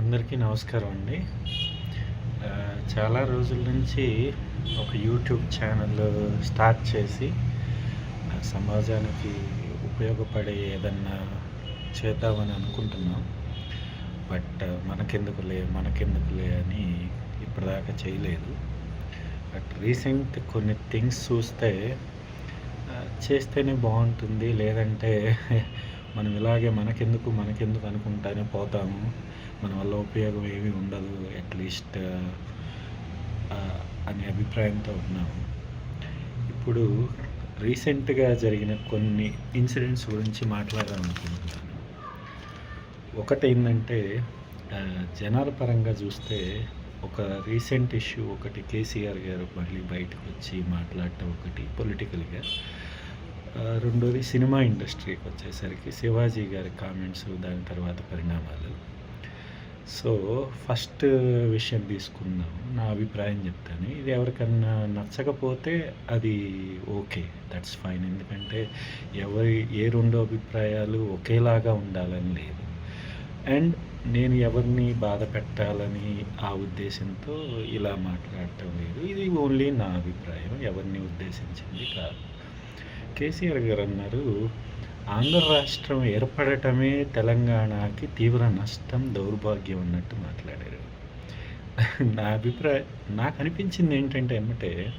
అందరికీ నమస్కారం అండి. చాలా రోజుల నుంచి ఒక యూట్యూబ్ ఛానల్ స్టార్ట్ చేసి సమాజానికి ఉపయోగపడే ఏదన్నా చేద్దామని అనుకుంటున్నాం. బట్ మనకెందుకులే మనకెందుకులే అని ఇప్పటిదాకా చేయలేదు. బట్ రీసెంట్ కొన్ని థింగ్స్ చూస్తే చేస్తేనే బాగుంటుంది. లేదంటే మనం ఇలాగే మనకెందుకు మనకెందుకు అనుకుంటానే పోతాము. మన వల్ల ఉపయోగం ఏమీ ఉండదు అట్లీస్ట్ uh, uh, అనే అభిప్రాయంతో ఉన్నాము. ఇప్పుడు రీసెంట్గా జరిగిన కొన్ని ఇన్సిడెంట్స్ గురించి మాట్లాడాలనుకుంటున్నాను. ఒకటి ఏంటంటే జనాల పరంగా చూస్తే ఒక రీసెంట్ ఇష్యూ ఒకటి కేసీఆర్ గారు మళ్ళీ బయటకు వచ్చి మాట్లాడటం ఒకటి పొలిటికల్గా. రెండోది సినిమా ఇండస్ట్రీకి వచ్చేసరికి శివాజీ గారి కామెంట్స్ దాని తర్వాత పరిణామాలు. సో ఫస్ట్ విషయం తీసుకుందాం. నా అభిప్రాయం చెప్తాను. ఇది ఎవరికన్నా నచ్చకపోతే అది ఓకే. దట్స్ ఫైన్ ఎందుకంటే ఎవరి ఏ రెండు అభిప్రాయాలు ఒకేలాగా ఉండాలని లేదు. అండ్ నేను ఎవరిని బాధ పెట్టాలని ఆ ఉద్దేశంతో ఇలా మాట్లాడటం లేదు. ఇది ఓన్లీ నా అభిప్రాయం. ఎవరిని ఉద్దేశించింది కాదు. కేసీఆర్ గారు అన్నారు ఆంధ్ర రాష్ట్రం ఏర్పడటమే తెలంగాణకి తీవ్ర నష్టం దౌర్భాగ్యం అన్నట్టు మాట్లాడారు. నా అభిప్రాయం నాకు అనిపించింది ఏంటంటే ఏమంటే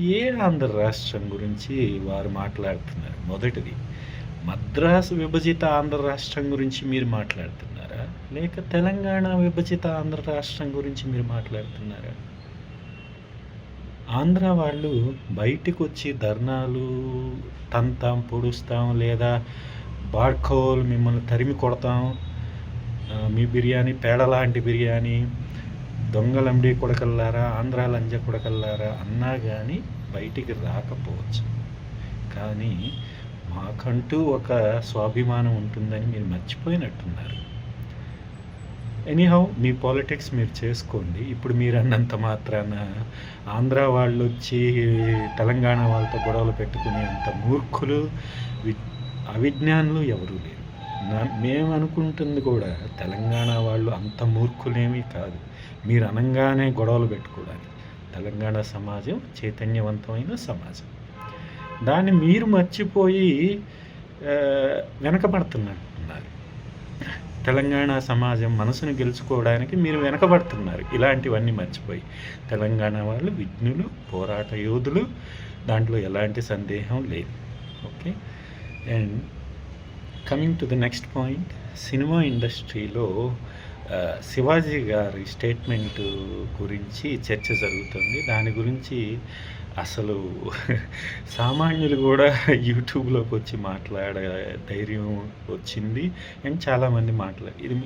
ఏ ఆంధ్ర రాష్ట్రం గురించి వారు మాట్లాడుతున్నారు? మొదటిది మద్రాసు విభజిత ఆంధ్ర రాష్ట్రం గురించి మీరు మాట్లాడుతున్నారా? లేక తెలంగాణ విభజిత ఆంధ్ర రాష్ట్రం గురించి మీరు మాట్లాడుతున్నారా? ఆంధ్ర వాళ్ళు బయటకు వచ్చి ధర్నాలు తంతాం పొడుస్తాం లేదా బాడ్కోలు మిమ్మల్ని తరిమి కొడతాం మీ బిర్యానీ పేడ లాంటి బిర్యానీ దొంగలండి కొడకల్లారా ఆంధ్ర లంజ కొడకల్లారా అన్నా కానీ బయటికి రాకపోవచ్చు. కానీ మాకంటూ ఒక స్వాభిమానం ఉంటుందని మీరు మర్చిపోయినట్టున్నారు. ఎనీహౌ మీ పాలిటిక్స్ మీరు చేసుకోండి. ఇప్పుడు మీరు అన్నంత మాత్రాన ఆంధ్ర వాళ్ళు వచ్చి తెలంగాణ వాళ్ళతో గొడవలు పెట్టుకునే అంత మూర్ఖులు వి అవిజ్ఞానులు ఎవరూ లేరు. మేము అనుకుంటుంది కూడా తెలంగాణ వాళ్ళు అంత మూర్ఖులేమీ కాదు. మీరు అనంగానే గొడవలు పెట్టుకోవడానికి తెలంగాణ సమాజం చైతన్యవంతమైన సమాజం. దాన్ని మీరు మర్చిపోయి వెనకబడుతున్నట్టున్నారు. తెలంగాణ సమాజం మనసును గెలుచుకోవడానికి మీరు వెనకబడుతున్నారు. ఇలాంటివన్నీ మర్చిపోయి. తెలంగాణ వాళ్ళు విఘ్నులు పోరాట యోధులు. దాంట్లో ఎలాంటి సందేహం లేదు. Okay? And coming to the next point cinema ఇండస్ట్రీలో శివాజీ గారి స్టేట్మెంట్ గురించి చర్చ జరుగుతుంది. దాని గురించి అసలు సామాన్యులు కూడా యూట్యూబ్లోకి వచ్చి మాట్లాడే ధైర్యం వచ్చింది అండ్ చాలామంది మాట్లా ఇది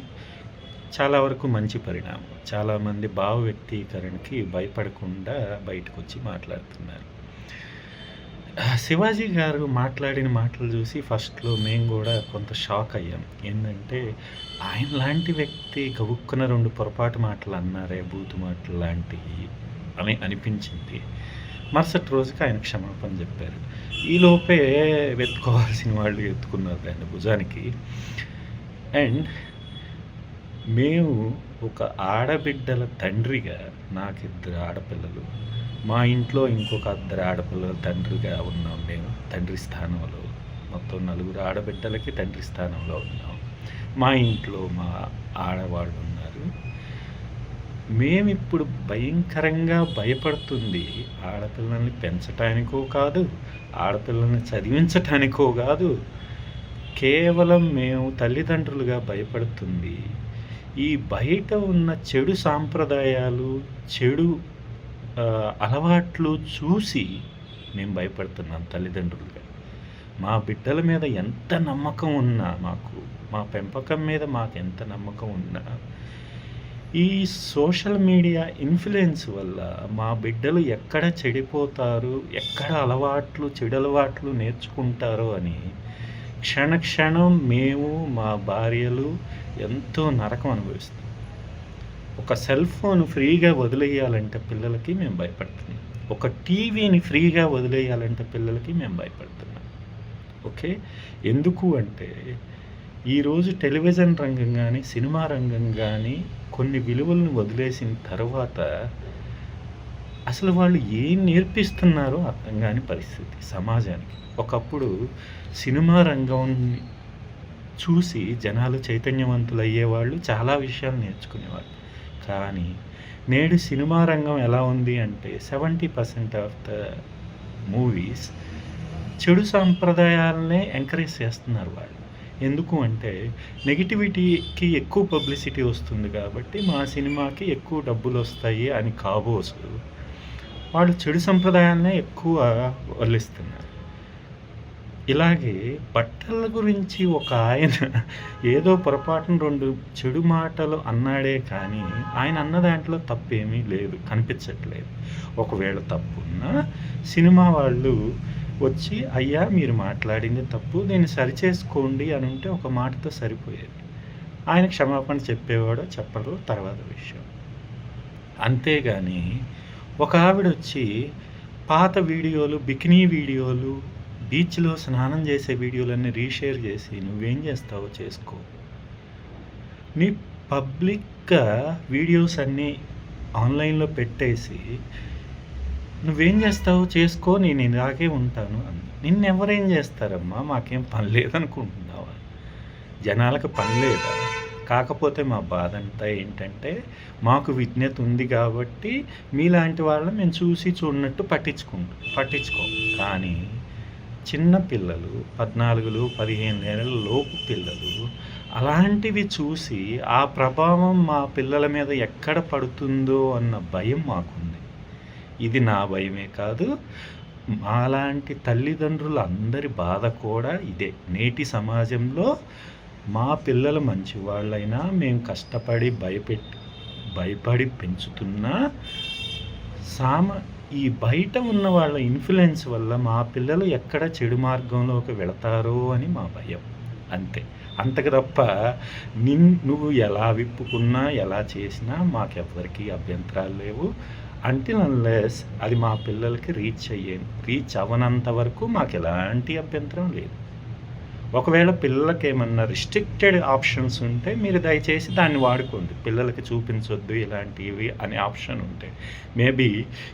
చాలా వరకు మంచి పరిణామం. చాలామంది భావ వ్యక్తీకరణకి భయపడకుండా బయటకు వచ్చి మాట్లాడుతున్నారు. శివాజీ గారు మాట్లాడిన మాటలు చూసి ఫస్ట్లో మేము కూడా కొంత షాక్ అయ్యాం. ఏంటంటే ఆయన లాంటి వ్యక్తి గబుక్కున రెండు పొరపాటు మాటలు అన్నారే బూతు మాటలు లాంటివి అని అనిపించింది. మరుసటి రోజుకి ఆయన క్షమాపణ చెప్పారు. ఈలోపే వెతుకోవాల్సిన వాళ్ళు ఎత్తుకున్నారు దాన్ని భుజానికి. అండ్ మేము ఒక ఆడబిడ్డల తండ్రిగా నాకు ఇద్దరు ఆడపిల్లలు మా ఇంట్లో ఇంకొక ఇద్దరు ఆడపిల్లల తండ్రిగా ఉన్నాం మేము తండ్రి స్థానంలో. మొత్తం నలుగురు ఆడబిడ్డలకి తండ్రి స్థానంలో ఉన్నాం. మా ఇంట్లో మా ఆడవాళ్ళు మేమిప్పుడు భయంకరంగా భయపడుతుంది. ఆడపిల్లల్ని పెంచటానికో కాదు ఆడపిల్లల్ని చదివించటానికో కాదు. కేవలం మేము తల్లిదండ్రులుగా భయపడుతుంది. ఈ బయట ఉన్న చెడు సాంప్రదాయాలు చెడు అలవాట్లు చూసి మేము భయపడుతున్నాం తల్లిదండ్రులుగా. మా బిడ్డల మీద ఎంత నమ్మకం ఉన్నా మాకు మా పెంపకం మీద మాకు ఎంత నమ్మకం ఉన్నా ఈ సోషల్ మీడియా ఇన్ఫ్లుయెన్స్ వల్ల మా బిడ్డలు ఎక్కడ చెడిపోతారు ఎక్కడ అలవాట్లు చెడు అలవాట్లు నేర్చుకుంటారో అని క్షణ క్షణం మేము మా భార్యలు ఎంతో నరకం అనుభవిస్తాం. ఒక సెల్ ఫోన్ ఫ్రీగా వదిలేయాలంటే పిల్లలకి మేము భయపడుతున్నాం. ఒక టీవీని ఫ్రీగా వదిలేయాలంటే పిల్లలకి మేము భయపడుతున్నాం. ఓకే? ఎందుకు అంటే ఈరోజు టెలివిజన్ రంగం కానీ సినిమా రంగం కానీ కొన్ని విలువలను వదిలేసిన తర్వాత అసలు వాళ్ళు ఏం నేర్పిస్తున్నారో అర్థం కాని పరిస్థితి సమాజానికి. ఒకప్పుడు సినిమా రంగం చూసి జనాలు చైతన్యవంతులు అయ్యేవాళ్ళు చాలా విషయాలు నేర్చుకునేవాళ్ళు. కానీ నేడు సినిమా రంగం ఎలా ఉంది అంటే 70% ఆఫ్ ద మూవీస్ చెడు సాంప్రదాయాలనే ఎంకరేజ్ చేస్తున్నారు వాళ్ళు. ఎందుకు అంటే నెగటివిటీకి ఎక్కువ పబ్లిసిటీ వస్తుంది కాబట్టి మా సినిమాకి ఎక్కువ డబ్బులు వస్తాయి అని కాబోసు వాళ్ళు చెడు సంప్రదాయాలనే ఎక్కువ వల్లిస్తున్నారు. ఇలాగే బట్టల గురించి ఒక ఆయన ఏదో పొరపాటున రెండు చెడు మాటలు అన్నాడే కానీ ఆయన అన్న దాంట్లో తప్పేమీ లేదు. కనిపించట్లేదు. ఒకవేళ తప్పున్నా సినిమా వాళ్ళు వచ్చి అయ్యా! మీరు మాట్లాడింది తప్పు. దీన్ని సరిచేసుకోండి ఉంటే ఒక మాటతో సరిపోయేది. ఆయన క్షమాపణ చెప్పేవాడో చెప్పడో తర్వాత విషయం. అంతేగాని ఒక ఆవిడ వచ్చి పాత వీడియోలు, బికినీ వీడియోలు, బీచ్‌లో స్నానం చేసే వీడియోలన్నీ రీషేర్ చేసి నువ్వేం చేస్తావో చేసుకో. నీ పబ్లిక్‌గా వీడియోస్ అన్నీ ఆన్‌లైన్‌లో పెట్టేసి నువ్వేం చేస్తావు చేసుకో నేను ఇలాగే ఉంటాను నిన్ను నిన్నెవరేం చేస్తారమ్మా? మాకేం పని లేదనుకుంటున్నావా? జనాలకు పని లేదా? కాకపోతే మా బాధంతా ఏంటంటే మాకు విజ్ఞత ఉంది కాబట్టి మీలాంటి వాళ్ళని మేము చూసి చూడనట్టు పట్టించుకుంటాం పట్టించుకోం. కానీ చిన్న పిల్లలు 14, 15 ఏళ్ళ లోపు పిల్లలు అలాంటివి చూసి ఆ ప్రభావం మా పిల్లల మీద ఎక్కడ పడుతుందో అన్న భయం మాకుంది. ఇది నా భయమే కాదు. మాలాంటి తల్లిదండ్రులందరి బాధ కూడా ఇదే. నేటి సమాజంలో మా పిల్లలు మంచివాళ్ళైనా మేము కష్టపడి భయపెట్టి భయపడి పెంచుతున్నా సామ ఈ బయట ఉన్న వాళ్ళ ఇన్ఫ్లుయెన్స్ వల్ల మా పిల్లలు ఎక్కడ చెడు మార్గంలోకి వెళతారో అని మా భయం. అంతే. అంతకు తప్ప నిన్ నువ్వు ఎలా విప్పుకున్నా, ఎలా చేసినా మాకెవ్వరికీ అభ్యంతరాలు లేవు. అంటిల్ అన్‌లెస్ అది మా పిల్లలకి రీచ్ అయ్యే రీచ్ అవ్వనంత వరకు మాకెలాంటి అభ్యంతరం లేదు. ఒకవేళ పిల్లలకేమన్నా రిస్ట్రిక్టెడ్ ఆప్షన్స్ ఉంటే మీరు దయచేసి దాన్ని వాడుకోండి. పిల్లలకి చూపించొద్దు ఇలాంటివి అనే ఆప్షన్ ఉంటే. మేబీ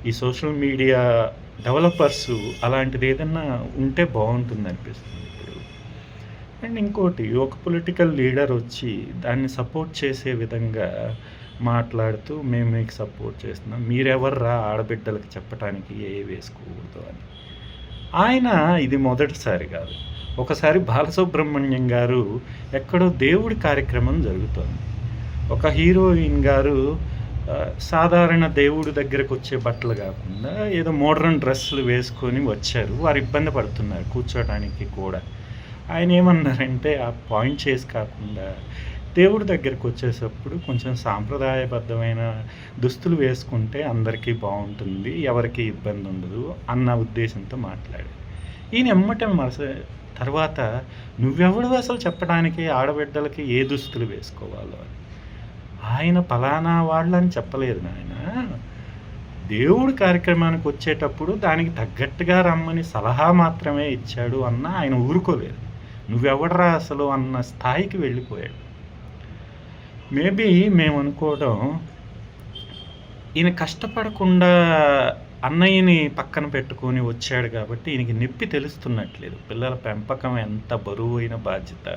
ఈ సోషల్ మీడియా డెవలపర్స్ అలాంటిది ఏదన్నా ఉంటే బావుంటుందనిపిస్తుంది ఇప్పుడు. అండ్ ఇంకోటి ఒక పొలిటికల్ లీడర్ వచ్చి దాన్ని సపోర్ట్ చేసే విధంగా మాట్లాడుతూ మేము మీకు సపోర్ట్ చేస్తున్నాం. మీరెవర్రా ఆడబిడ్డలకు చెప్పడానికి ఏ వేసుకోకూడదు అని. ఆయన ఇది మొదటిసారి కాదు. ఒకసారి బాలసుబ్రహ్మణ్యం గారు ఎక్కడో దేవుడి కార్యక్రమం జరుగుతోంది. ఒక హీరోయిన్ గారు సాధారణ దేవుడి దగ్గరకొచ్చే బట్టలు కాకుండా ఏదో మోడ్రన్ డ్రెస్సులు వేసుకొని వచ్చారు. వారు ఇబ్బంది పడుతున్నారు కూర్చోటానికి కూడా. ఆయన ఏమన్నారంటే ఆ పాయింట్ చేసి కాకుండా దేవుడి దగ్గరకొచ్చేసప్పుడు కొంచెం సాంప్రదాయబద్ధమైన దుస్తులు వేసుకుంటే అందరికీ బాగుంటుంది ఎవరికి ఇబ్బంది ఉండదు అన్న ఉద్దేశంతో మాట్లాడాడు ఈయన ఎమ్మటే మరస తర్వాత నువ్వెవడు అసలు చెప్పడానికి ఆడబిడ్డలకి ఏ దుస్తులు వేసుకోవాలో అని. ఆయన పలానా వాళ్ళని చెప్పలేదు నాయనా. దేవుడి కార్యక్రమానికొచ్చేటప్పుడు దానికి తగ్గట్టుగా రమ్మని సలహా మాత్రమే ఇచ్చాడు అన్న ఆయన ఊరుకోలేదు. నువ్వెవడురా అసలు అన్న స్థాయికి వెళ్ళిపోయాడు. మేబీ మేము అనుకోవడం ఈయన కష్టపడకుండా అన్నయ్యని పక్కన పెట్టుకొని వచ్చాడు కాబట్టి ఈయనకి నొప్పి తెలుస్తున్నట్లేదు. పిల్లల పెంపకం ఎంత బరువైన బాధ్యత.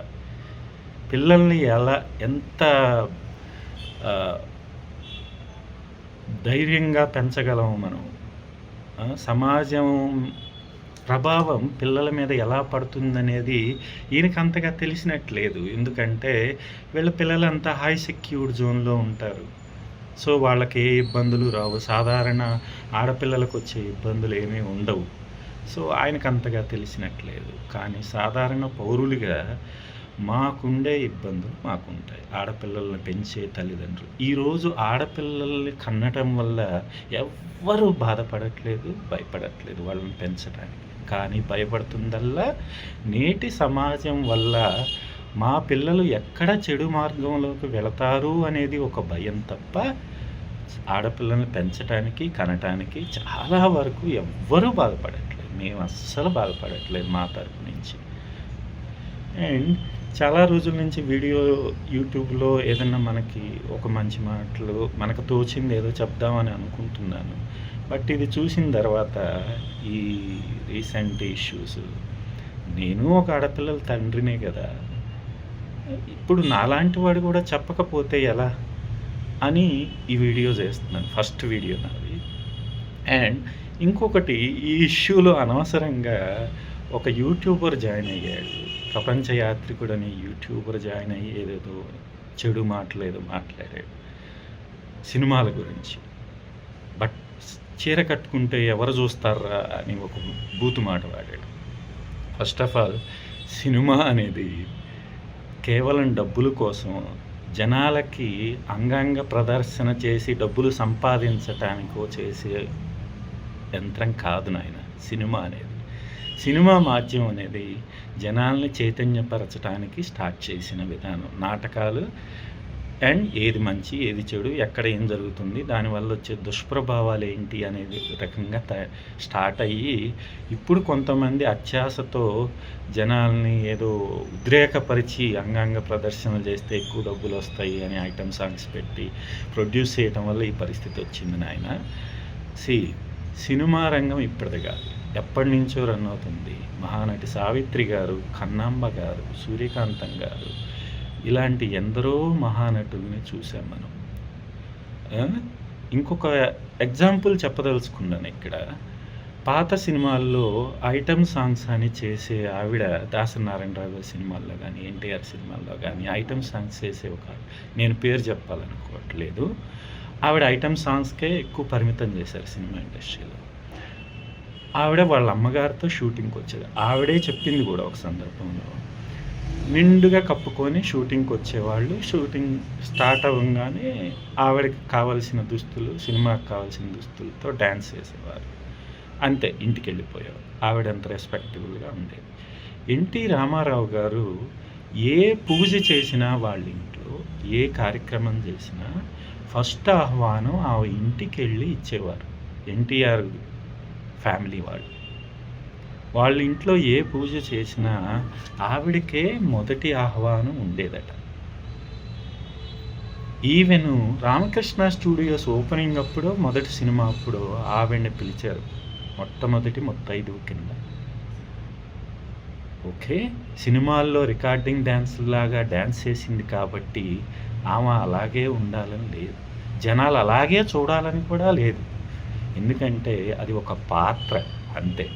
పిల్లల్ని ఎలా ఎంత ధైర్యంగా పెంచగలము మనం. సమాజం ప్రభావం పిల్లల మీద ఎలా పడుతుందనేది ఈయనకంతగా తెలిసినట్లేదు. ఎందుకంటే వీళ్ళ పిల్లలంతా హై సెక్యూర్డ్ జోన్‌లో ఉంటారు. సో వాళ్ళకి ఏ ఇబ్బందులు రావు. సాధారణ ఆడపిల్లలకి వచ్చే ఇబ్బందులు ఏమీ ఉండవు. సో ఆయనకు అంతగా తెలిసినట్లేదు. కానీ సాధారణ పౌరులుగా మాకుండే ఇబ్బందులు మాకుంటాయి. ఆడపిల్లల్ని పెంచే తల్లిదండ్రులు. ఈరోజు ఆడపిల్లల్ని కనటం వల్ల ఎవ్వరు బాధపడట్లేదు, భయపడట్లేదు వాళ్ళని పెంచటానికి. కానీ భయపడుతుందల్లా నేటి సమాజం వల్ల మా పిల్లలు ఎక్కడ చెడు మార్గంలోకి వెళతారు అనేది ఒక భయం తప్ప ఆడపిల్లల్ని పెంచటానికి, కనటానికి చాలా వరకు ఎవ్వరూ బాధపడట్లేదు. మేము అస్సలు బాధపడట్లేదు మా తరపు నుంచి. అండ్ చాలా రోజుల నుంచి వీడియో యూట్యూబ్లో ఏదన్నా మనకి ఒక మంచి మాటలు మనకు తోచింది ఏదో చెప్దామని అనుకుంటున్నాను బట్ ఇది చూసిన తర్వాత ఈ రీసెంట్ ఇష్యూస్ నేను ఒక ఆడపిల్లల తండ్రినే కదా. ఇప్పుడు నాలాంటి వాడు కూడా చెప్పకపోతే ఎలా అని ఈ వీడియో చేస్తున్నాను ఫస్ట్ వీడియో నాది. అండ్ ఇంకొకటి ఈ ఇష్యూలో అనవసరంగా ఒక యూట్యూబర్ జాయిన్ అయ్యాడు. ప్రపంచ యాత్రికుడు అనే యూట్యూబర్ జాయిన్ అయ్యి ఏదేదో చెడు మాటలు ఏదో మాట్లాడాడు. సినిమాల గురించి. చీర కట్టుకుంటే ఎవరు చూస్తారా అని ఒక బూతు మాట వాడాడు. ఫస్ట్ ఆఫ్ ఆల్ సినిమా అనేది కేవలం డబ్బుల కోసం జనాలకి అంగాంగ ప్రదర్శన చేసి డబ్బులు సంపాదించటానికో చేసే యంత్రం కాదు నాయన సినిమా అనేది. సినిమా మాధ్యమం అనేది జనాల్ని చైతన్యపరచడానికి స్టార్ట్ చేసిన విధానం. నాటకాలు అండ్ ఏది మంచి ఏది చెడు ఎక్కడ ఏం జరుగుతుంది దానివల్ల వచ్చే దుష్ప్రభావాలు ఏంటి అనేది రకంగా త స్టార్ట్ అయ్యి ఇప్పుడు కొంతమంది అత్యాశతో జనాల్ని ఏదో ఉద్రేకపరిచి అంగాంగ ప్రదర్శనలు చేస్తే ఎక్కువ డబ్బులు వస్తాయి అని ఐటమ్ సాంగ్స్ పెట్టి ప్రొడ్యూస్ చేయటం వల్ల ఈ పరిస్థితి వచ్చింది నాయన. సి సినిమా రంగం ఇప్పటిది కాదు. ఎప్పటి నుంచో రన్ అవుతుంది. మహానటి సావిత్రి గారు కన్నాంబ గారు సూర్యకాంతం గారు ఇలాంటి ఎందరో మహానటుల్ని చూసాం మనం. ఇంకొక ఎగ్జాంపుల్ చెప్పదలుచుకున్నాను ఇక్కడ. పాత సినిమాల్లో ఐటమ్ సాంగ్స్ అని చేసే ఆవిడ దాసనారాయణరావు గారి సినిమాల్లో కానీ ఎన్టీఆర్ సినిమాల్లో కానీ ఐటమ్ సాంగ్స్ చేసే ఒక నేను పేరు చెప్పాలనుకోవట్లేదు. ఆవిడ ఐటమ్ సాంగ్స్కే ఎక్కువ పరిమితం చేశారు సినిమా ఇండస్ట్రీలో. ఆవిడ వాళ్ళ అమ్మగారితో షూటింగ్కి వచ్చేది. ఆవిడే చెప్పింది కూడా ఒక సందర్భంలో. నిండుగా కప్పుకొని షూటింగ్కి వచ్చేవాళ్ళు. షూటింగ్ స్టార్ట్ అవ్వగానే ఆవిడకి కావాల్సిన దుస్తులు సినిమాకి కావాల్సిన దుస్తులతో డ్యాన్స్ చేసేవారు. అంతే ఇంటికి వెళ్ళిపోయారు ఆవిడ రెస్పెక్టబుల్గా ఉండేది. ఎన్టీ రామారావు గారు ఏ పూజ చేసినా వాళ్ళ ఇంట్లో ఏ కార్యక్రమం చేసినా ఫస్ట్ ఆహ్వానం ఆ ఇంటికి వెళ్ళి ఇచ్చేవారు. ఎన్టీఆర్ ఫ్యామిలీ వాళ్ళు. వాళ్ళ ఇంట్లో ఏ పూజ చేసినా ఆవిడకే మొదటి ఆహ్వానం ఉండేదట. ఈవెను రామకృష్ణ స్టూడియోస్ ఓపెనింగ్ అప్పుడు మొదటి సినిమా అప్పుడు ఆవిడని పిలిచారు. మొట్టమొదటి మొత్తైదు కింద. ఓకే సినిమాల్లో రికార్డింగ్ డ్యాన్స్ లాగా డ్యాన్స్ చేసింది కాబట్టి ఆమె అలాగే ఉండాలని లేదు. జనాలు అలాగే చూడాలని కూడా లేదు. ఎందుకంటే అది ఒక పాత్ర అంతే.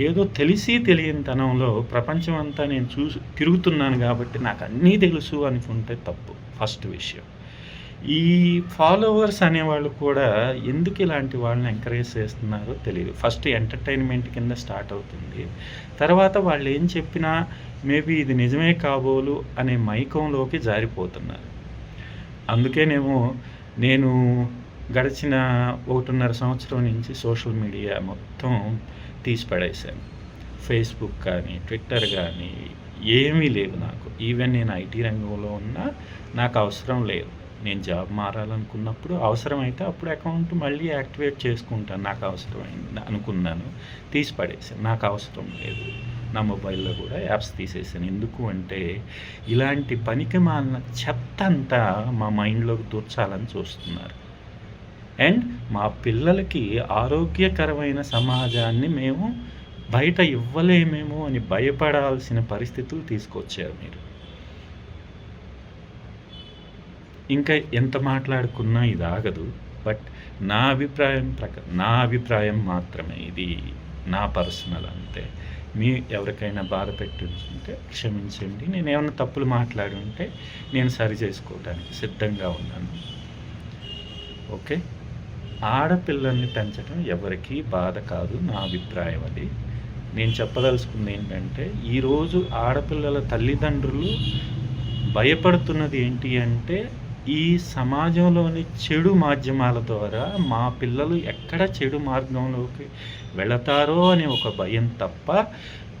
ఏదో తెలిసి తెలియని తనంలో ప్రపంచం అంతా నేను చూసి తిరుగుతున్నాను కాబట్టి నాకు అన్నీ తెలుసు అనుకుంటే తప్పు ఫస్ట్ విషయం. ఈ ఫాలోవర్స్ అనేవాళ్ళు కూడా ఎందుకు ఇలాంటి వాళ్ళని ఎంకరేజ్ చేస్తున్నారో తెలియదు ఫస్ట్ ఎంటర్టైన్మెంట్ కింద స్టార్ట్ అవుతుంది. తర్వాత వాళ్ళు ఏం చెప్పినా మేబీ ఇది నిజమే కాబోలు అనే మైకంలోకి జారిపోతున్నారు. అందుకేనేమో నేను గడిచిన ఒకటిన్నర సంవత్సరం నుంచి సోషల్ మీడియా మొత్తం తీసిపడేసాను ఫేస్బుక్ కానీ ట్విట్టర్ కానీ ఏమీ లేదు నాకు. ఈవెన్ నేను ఐటీ రంగంలో ఉన్నా నాకు అవసరం లేదు. నేను జాబ్ మారాలనుకున్నప్పుడు అవసరమైతే అప్పుడు అకౌంట్ మళ్ళీ యాక్టివేట్ చేసుకుంటాను నాకు అవసరమైంది అనుకున్నాను. తీసి పడేసాను నాకు అవసరం లేదు. నా మొబైల్లో కూడా యాప్స్ తీసేసాను ఎందుకు అంటే ఇలాంటి పనికి మాలిన చెత్త అంతా మా మైండ్లోకి దూర్చాలని చూస్తున్నారు. అండ్ మా పిల్లలకి ఆరోగ్యకరమైన సమాజాన్ని మేము బయట ఇవ్వలేమేమో అని భయపడాల్సిన పరిస్థితులు తీసుకొచ్చారు మీరు. ఇంకా ఎంత మాట్లాడుకున్నా ఇది ఆగదు బట్ నా అభిప్రాయం ప్రకారం నా అభిప్రాయం మాత్రమే ఇది నా పర్సనల్ అంతే. మీ ఎవరికైనా బాధ పెట్టుంటే క్షమించండి నేను ఏమైనా తప్పులు మాట్లాడి ఉంటే నేను సరి చేసుకోవడానికి సిద్ధంగా ఉన్నాను. ఓకే? ఆడపిల్లల్ని పెంచడం ఎవరికీ బాధ కాదు నా అభిప్రాయం అది. నేను చెప్పదలుచుకుంది ఏంటంటే ఈరోజు ఆడపిల్లల తల్లిదండ్రులు భయపడుతున్నది ఏంటి అంటే ఈ సమాజంలోని చెడు మాధ్యమాల ద్వారా మా పిల్లలు ఎక్కడ చెడు మార్గంలోకి వెళతారో అనే ఒక భయం తప్ప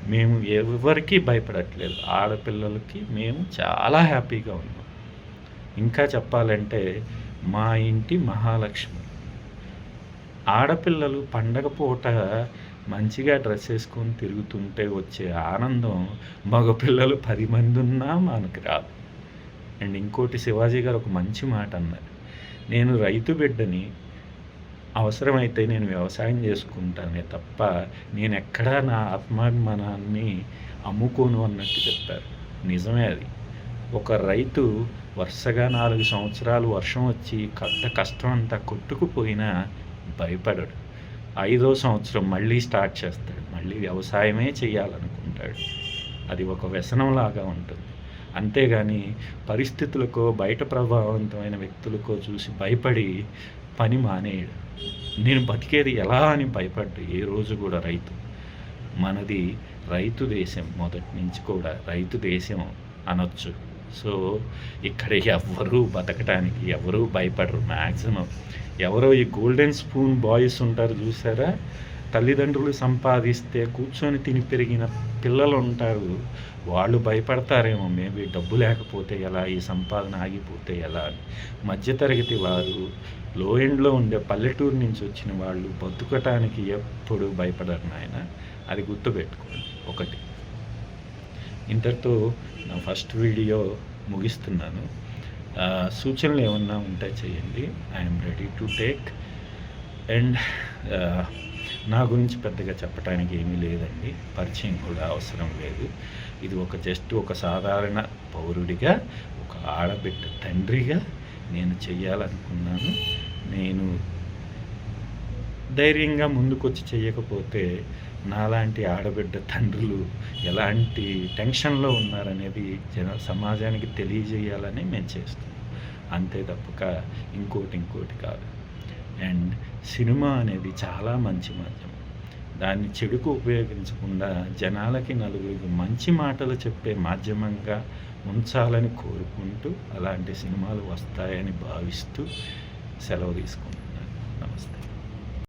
మేము ఎవరికీ భయపడట్లేదు. ఆడపిల్లలకి మేము చాలా హ్యాపీగా ఉన్నాం. ఇంకా చెప్పాలంటే మా ఇంటి మహాలక్ష్మి ఆడపిల్లలు పండగ పూట మంచిగా డ్రెస్ వేసుకొని తిరుగుతుంటే వచ్చే ఆనందం మగపిల్లలు పది మంది ఉన్నా మనకు రాదు. అండ్ ఇంకోటి శివాజీ గారు ఒక మంచి మాట అన్నారు. నేను రైతు బిడ్డని అవసరమైతే నేను వ్యవసాయం చేసుకుంటానే తప్ప నేను ఎక్కడా నా ఆత్మాభిమానాన్ని అమ్ముకోను అన్నట్టు చెప్పారు. నిజమే అది. ఒక రైతు వరుసగా నాలుగు సంవత్సరాలు వర్షం వచ్చి కట్ట కష్టం అంతా కొట్టుకుపోయినా భయపడడు. ఐదో సంవత్సరం మళ్ళీ స్టార్ట్ చేస్తాడు. మళ్ళీ వ్యవసాయమే చేయాలనుకుంటాడు అది ఒక వ్యసనంలాగా ఉంటుంది. అంతేగాని పరిస్థితులకో బయట ప్రభావవంతమైన వ్యక్తులకో చూసి భయపడి పని మానేయడు. నేను బతికేది ఎలా అని భయపడ్డు ఏ రోజు కూడా రైతు. మనది రైతు దేశం మొదటి నుంచి కూడా రైతు దేశం అనొచ్చు. సో ఇక్కడ ఎవ్వరూ బతకటానికి ఎవరూ భయపడరు. మ్యాక్సిమం ఎవరో ఈ గోల్డెన్ స్పూన్ బాయ్స్ ఉంటారు చూసారా? తల్లిదండ్రులు సంపాదిస్తే కూర్చొని తిని పెరిగిన పిల్లలు ఉంటారు వాళ్ళు భయపడతారేమో మేబీ డబ్బు లేకపోతే ఎలా ఈ సంపాదన ఆగిపోతే ఎలా అని. మధ్యతరగతి వారు లో ఎండ్లో ఉండే పల్లెటూరు నుంచి వచ్చిన వాళ్ళు బతుకటానికి ఎప్పుడు భయపడరు నాయన. అది గుర్తుపెట్టుకోండి. ఒకటి. ఇంతటితో నా ఫస్ట్ వీడియో ముగిస్తున్నాను. సూచనలు ఏమన్నా ఉంటే చేయండి I'm ready to take and నా గురించి పెద్దగా చెప్పడానికి ఏమీ లేదండి. పరిచయం కూడా అవసరం లేదు. ఇది ఒక జస్ట్ ఒక సాధారణ పౌరుడిగా ఒక ఆడబిడ్డ తండ్రిగా నేను చెయ్యాలనుకున్నాను. నేను ధైర్యంగా ముందుకొచ్చి చేయకపోతే నాలాంటి ఆడబిడ్డ తండ్రులు ఎలాంటి టెన్షన్లో ఉన్నారనేది జన సమాజానికి తెలియజేయాలని మేము చేస్తున్నాం. అంతే తప్పక ఇంకోటి ఇంకోటి కాదు. అండ్ సినిమా అనేది చాలా మంచి మాధ్యమం. దాన్ని చెడుకు ఉపయోగించకుండా జనాలకి నలుగురికి మంచి మాటలు చెప్పే మాధ్యమంగా ఉంచాలని కోరుకుంటూ అలాంటి సినిమాలు వస్తాయని భావిస్తూ సెలవు తీసుకుంటాం